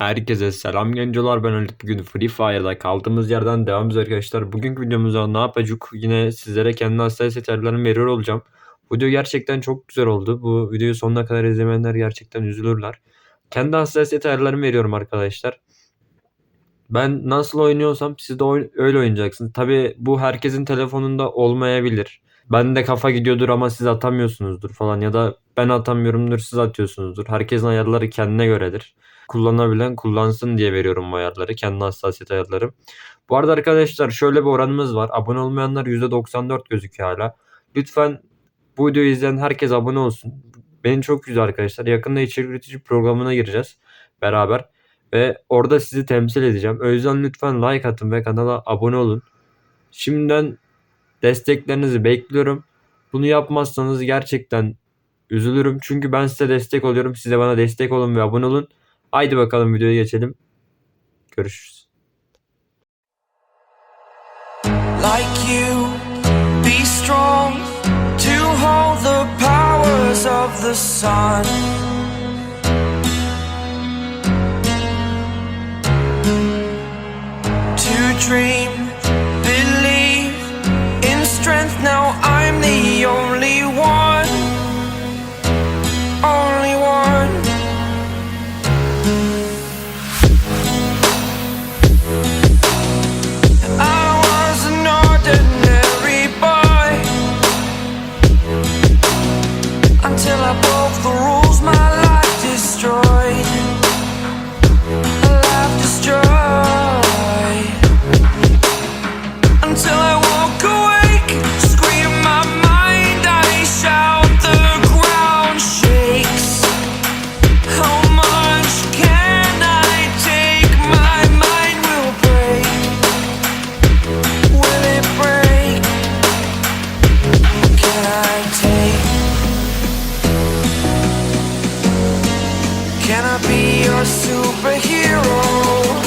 Herkese selam gencolar ben Halit bugün Free Fire'da kaldığımız yerden devam ediyoruz arkadaşlar. Bugünkü videomuzda ne yapacak yine sizlere kendi hassasiyet ayarlarını veriyor olacağım. Bu video gerçekten çok güzel oldu. Bu videoyu sonuna kadar izlemeyenler gerçekten üzülürler. Kendi hassasiyet ayarlarımı veriyorum arkadaşlar. Ben nasıl oynuyorsam siz de oyn- öyle oynayacaksınız. Tabi bu herkesin telefonunda olmayabilir. Ben de kafa gidiyordur ama siz atamıyorsunuzdur falan ya da ben atamıyorumdur siz atıyorsunuzdur. Herkesin ayarları kendine göredir kullanabilen kullansın diye veriyorum bu ayarları. Kendi hassasiyet ayarlarım. Bu arada arkadaşlar şöyle bir oranımız var. Abone olmayanlar %94 gözüküyor hala. Lütfen bu videoyu izleyen herkes abone olsun. Beni çok güzel arkadaşlar. Yakında içerik üretici programına gireceğiz beraber. Ve orada sizi temsil edeceğim. O yüzden lütfen like atın ve kanala abone olun. Şimdiden desteklerinizi bekliyorum. Bunu yapmazsanız gerçekten üzülürüm. Çünkü ben size destek oluyorum. Size bana destek olun ve abone olun. Haydi bakalım videoya geçelim. Görüşürüz. like you. Be strong to hold the powers of the sun. Dream, until I broke the rules. My life destroyed. Life destroyed. Until I be your superhero.